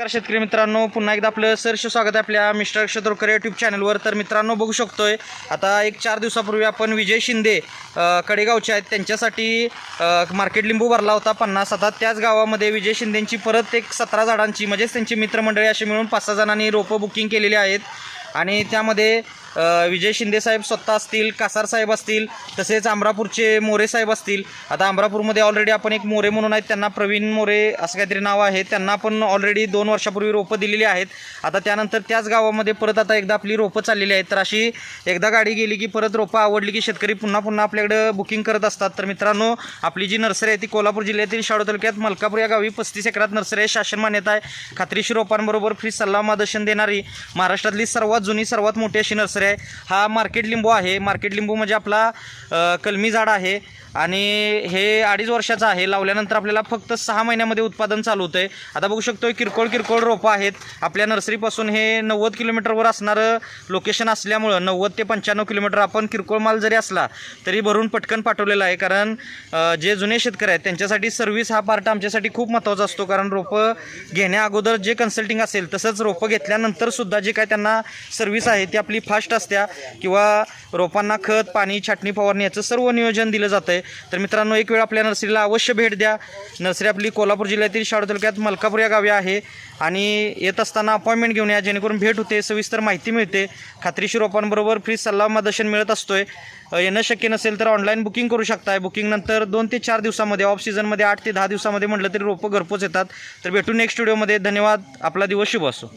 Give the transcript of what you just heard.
नमस्कार शेतकरी मित्रांनो पुन्हा एकदा आपलं सरश स्वागत आहे आपल्या मिस्टर क्षत्रोकर यूट्यूब चॅनलवर तर मित्रांनो बघू शकतोय आता एक चार दिवसापूर्वी आपण विजय शिंदे कडेगावचे आहेत. त्यांच्यासाठी मार्केट लिंबू भरला होता पन्नास. आता त्याच गावामध्ये विजय शिंदेंची परत एक सतरा झाडांची म्हणजेच त्यांची मित्रमंडळी अशी मिळून पाच सहा जणांनी रोपं बुकिंग केलेली आहेत. आणि त्यामध्ये विजय शिंदेसाहेब स्वतः असतील कासार साहेब असतील तसेच अमरापूरचे मोरे साहेब असतील. आता अमरापूरमध्ये ऑलरेडी आपण एक मोरे म्हणून आहेत त्यांना प्रवीण मोरे असं काहीतरी नाव आहे. त्यांना आपण ऑलरेडी दोन वर्षापूर्वी रोपं दिलेली आहेत. आता त्यानंतर त्याच गावामध्ये परत आता एकदा आपली रोपं चाललेली आहेत. तर अशी एकदा गाडी गेली की परत रोपं आवडली की शेतकरी पुन्हा पुन्हा आपल्याकडं बुकिंग करत असतात. तर मित्रांनो आपली जी नर्सरी आहे ती कोल्हापूर जिल्ह्यातील शाडू तालुक्यात मलकापूर या गावी पस्तीस एकरात नर्सरी आहे. शासन मान्यता आहे. खात्रीशी रोपांबरोबर फ्री सल्ला मार्गदर्शन देणारी महाराष्ट्रातली सर्वात जुनी सर्वात मोठी अशी नर्सरी आहे. हा मार्केट लिंबू आहे. मार्केट लिंबू म्हणजे आपला कलमी झाड आहे. आणि हे अडीच वर्षाचं आहे. लावल्यानंतर आपल्याला फक्त सहा महिन्यामध्ये उत्पादन चालू होतं आहे आता बघू शकतो किरकोळ किरकोळ रोपं आहेत. आपल्या नर्सरीपासून हे नव्वद किलोमीटरवर असणारं लोकेशन असल्यामुळं नव्वद ते पंच्याण्णव किलोमीटर आपण किरकोळ माल जरी असला तरी भरून पटकन पाठवलेला आहे. कारण जे जुने शेतकरी आहेत त्यांच्यासाठी सर्व्हिस हा पार्ट आमच्यासाठी खूप महत्त्वाचा असतो. कारण रोपं घेण्या अगोदर जे कन्सल्टिंग असेल तसंच रोपं घेतल्यानंतरसुद्धा जे काय त्यांना सर्व्हिस आहे ती आपली फास्ट असत्या. किंवा रोपांना खत पाणी छाटणी फवारणी याचं सर्व नियोजन दिलं जातं आहे तर मित्रांनो एक वेळ आपल्या नर्सरीला अवश्य भेट द्या. नर्सरी आपली कोल्हापूर जिल्ह्यातील शाळा तालुक्यात मलकापूर या गावी आहे. आणि येत असताना अपॉइंटमेंट घेऊन या जेणेकरून भेट होते सविस्तर माहिती मिळते. खात्रीशीर रोपांबरोबर फ्री सल्ला मिळत असतो आहे येणं शक्य नसेल तर ऑनलाईन बुकिंग करू शकताय. बुकिंगनंतर दोन ते चार दिवसामध्ये ऑफ सीझनमध्ये आठ ते दहा दिवसामध्ये म्हटलं तरी रोपं घरपोच येतात. तर भेटू नेक्स्ट व्हिडिओमध्ये धन्यवाद. आपला दिवस शुभ असो.